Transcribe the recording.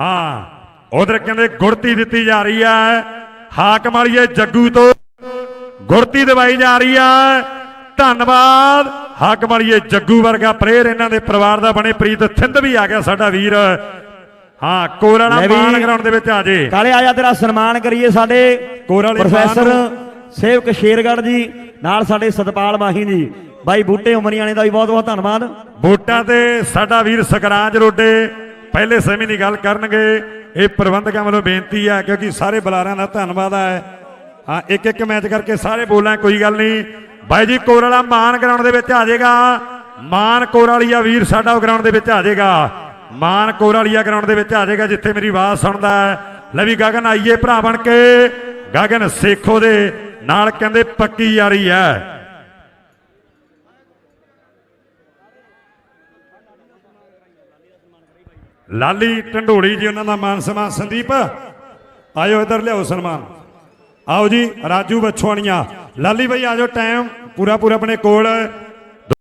ਹਾਂ ਉਧਰ ਕਹਿੰਦੇ ਗੁੜਤੀ ਦਿੱਤੀ ਜਾ ਰਹੀ ਹੈ। ਹਾਕਮ ਵਾਲੀਏ ਜੱਗੂ ਤੋਂ। ਗੁੜਤੀ ਦਵਾਈ ਜਾ ਰਹੀ ਹੈ। ਧੰਨਵਾਦ। ਹਾਕਮ ਵਾਲੀਏ ਜੱਗੂ ਵਰਗਾ ਪ੍ਰੇਰ ਇਹਨਾਂ ਦੇ ਪਰਿਵਾਰ ਦਾ ਬਣੇ। ਪ੍ਰੀਤ ਥਿੰਦ ਵੀ ਆ ਗਿਆ ਸਾਡਾ ਵੀਰ। ਹਾਂ ਕੋਰਾਲਾ ਮਾਨ ਗਰਾਊਂਡ ਦੇ ਵਿੱਚ ਆ ਜੇ। ਕਾਲੇ ਆਇਆ ਤੇਰਾ ਸਨਮਾਨ ਕਰੀਏ ਸਾਡੇ ਕੋਰ ਵਾਲੇ ਪ੍ਰੋਫੈਸਰ ਸੇਵਕ ਸ਼ੇਰਗੜ੍ਹ ਜੀ ਨਾਲ ਸਾਡੇ ਸਤਪਾਲ ਮਾਹੀ ਜੀ। ਬਾਈ ਬੂਟੇ ਉਮਰੀਆਣੇ ਦਾ ਵੀ ਬਹੁਤ ਬਹੁਤ ਧੰਨਵਾਦ। ਵੋਟਾਂ ਤੇ ਸਾਡਾ ਵੀਰ ਸਕਰਾਜ ਰੋਡੇ। ਪਹਿਲੇ ਸਮੇਂ ਦੀ ਗੱਲ ਕਰਨਗੇ, ਇਹ ਪ੍ਰਬੰਧਕਾਂ ਵੱਲੋਂ ਬੇਨਤੀ ਹੈ, ਕਿਉਂਕਿ ਸਾਰੇ ਬੁਲਾਰਿਆਂ ਦਾ ਧੰਨਵਾਦ ਹੈ। ਹਾਂ, ਇੱਕ ਇੱਕ ਮੈਚ ਕਰਕੇ ਸਾਰੇ ਬੋਲਾਂ ਕੋਈ ਗੱਲ ਨਹੀਂ। ਬਾਈ ਜੀ, ਕੋਰਾਲਾ ਮਾਨ ਗਰਾਊਂਡ ਦੇ ਵਿੱਚ ਆ ਜਾਏਗਾ। ਮਾਨ ਕੋਰਾਲੀਆ ਵੀਰ ਸਾਡਾ ਉਹ ਗਰਾਊਂਡ ਦੇ ਵਿੱਚ ਆ ਜਾਏਗਾ। ਮਾਨ ਕੋਰਾਲੀਆ ਗਰਾਊਂਡ ਦੇ ਵਿੱਚ ਆ ਜਾਏਗਾ, ਜਿੱਥੇ ਮੇਰੀ ਆਵਾਜ਼ ਸੁਣਦਾ ਹੈ। ਲੈ ਵੀ ਗਗਨ ਆਈਏ ਭਰਾ ਬਣ ਕੇ। ਗਗਨ ਸੇਖੋ ਦੇ ਨਾਲ ਕਹਿੰਦੇ ਪੱਕੀ ਯਾਰੀ ਹੈ। ਲਾਲੀ ਢੰਡੋੜੀ ਜੀ, ਉਹਨਾਂ ਦਾ ਮਾਨ ਸਨਮਾਨ ਸੰਦੀਪ। ਆਇਓ ਇੱਧਰ ਲਿਆਓ ਸਨਮਾਨ। ਆਓ ਜੀ, ਰਾਜੂ ਬਛਵਾਣੀਆਂ ਲਾਲੀ ਭਾਈ ਆਜੋ ਟਾਈਮ ਪੂਰਾ ਪੂਰਾ ਆਪਣੇ ਕੋਲ।